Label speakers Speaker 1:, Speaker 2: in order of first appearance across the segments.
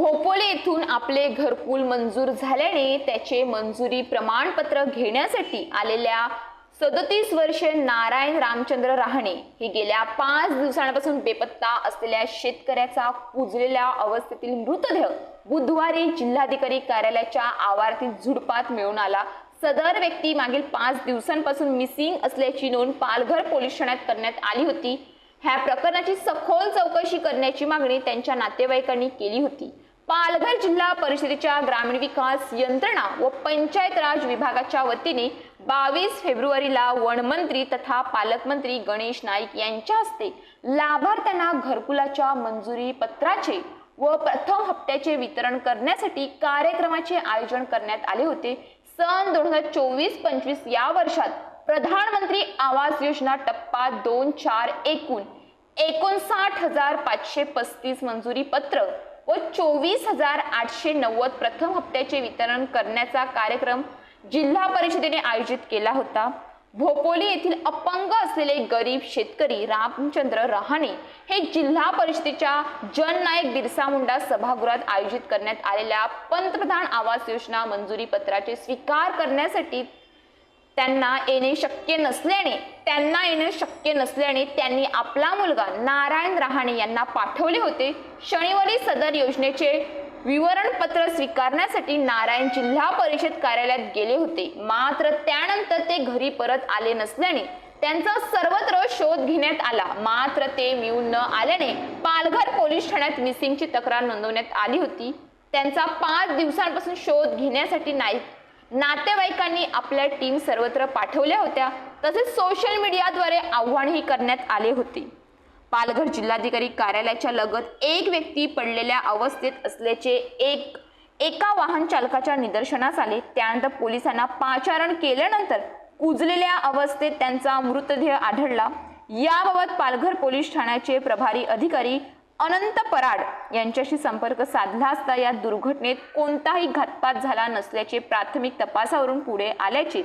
Speaker 1: भोपोले येथून आपले घरकुल मंजूर झाल्याने त्याचे मंजुरी प्रमाणपत्र घेण्यासाठी आलेल्या सदतीस वर्षे नारायण रामचंद्र राहणे हे गेल्या पाच दिवसांपासून बेपत्ता असलेल्या शेतकऱ्याचा कुजलेल्या अवस्थेतील मृतदेह बुधवारी जिल्हाधिकारी कार्यालयाच्या आवारातील झुडपात मिळून आला. सदर व्यक्ती मागील पाच दिवसांपासून मिसिंग असल्याची नोंद पालघर पोलीस ठाण्यात करण्यात आली होती. ह्या प्रकरणाची सखोल चौकशी करण्याची मागणी त्यांच्या नातेवाईकांनी केली होती. पालघर जिल्हा परिषदेच्या ग्रामीण विकास यंत्रणा व पंचायत राज विभागाच्या वतीने बावीस फेब्रुवारीला वनमंत्री तथा पालकमंत्री गणेश नाईक यांच्या हस्ते लाभार्थ्यांना घरकुलाच्या मंजुरी पत्राचे व प्रथम हप्त्याचे वितरण करण्यासाठी कार्यक्रमाचे आयोजन करण्यात आले होते. सन दोन हजार चोवीस पंचवीस या वर्षात प्रधानमंत्री आवास योजना टप्पा दोन चार एकूण एकोणसाठ हजार पाचशे पस्तीस मंजुरी पत्र व चोवीस हजार आठशे नव्वद प्रथम हप्त्याचे वितरण करण्याचा कार्यक्रम जिल्हा परिषदेने आयोजित केला होता. भोपोली येथील अपंग असलेले गरीब शेतकरी रामचंद्र रहाणे हे जिल्हा परिषदेच्या जननायक बिरसा मुंडा सभागृहात आयोजित करण्यात आलेल्या पंतप्रधान आवास योजना मंजुरी पत्राचे स्वीकार करण्यासाठी त्यांना येणे शक्य नसल्याने त्यांना येणे शक्य नसल्याने त्यांनी आपला मुलगा नारायण रहाणे यांना पाठवले होते. शनिवारी सदर योजनेचे विवरणपत्र स्वीकारण्यासाठी नारायण जिल्हा परिषद कार्यालयात गेले होते. मात्र त्यानंतर ते घरी परत आले नसल्याने त्यांचा सर्वत्र शोध घेण्यात आला. मात्र ते मिळून न आल्याने पालघर पोलीस ठाण्यात मिसिंगची तक्रार नोंदवण्यात आली होती. त्यांचा पाच दिवसांपासून शोध घेण्यासाठी नाही नातेवाईकांनी आपल्या टीम सर्वत्र पाठवल्या होत्या. तसेच सोशल मीडियाद्वारे आव्हानही करण्यात आले होते. पालघर जिल्हाधिकारी कार्यालयाच्या लगत एक व्यक्ती पडलेल्या अवस्थेत असल्याचे एक एका वाहन चालकाच्या निदर्शनास आले. त्यानंतर पोलिसांना पाचारण केल्यानंतर कुजलेल्या अवस्थेत त्यांचा मृतदेह आढळला. याबाबत पालघर पोलीस ठाण्याचे प्रभारी अधिकारी अनंत पराड यांच्याशी संपर्क साधला असता या दुर्घटनेत कोणताही घातपात झाला नसल्याचे प्राथमिक तपासावरून पुढे आल्याचे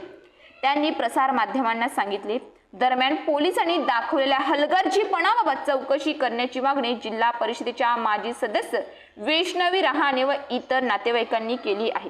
Speaker 1: त्यांनी प्रसार माध्यमांना सांगितले. दरम्यान पोलिसांनी दाखवलेल्या हलगर्जीपणाबाबत चौकशी करण्याची मागणी जिल्हा परिषदेच्या माजी सदस्य वैष्णवी रहाणे व इतर नातेवाईकांनी केली आहे.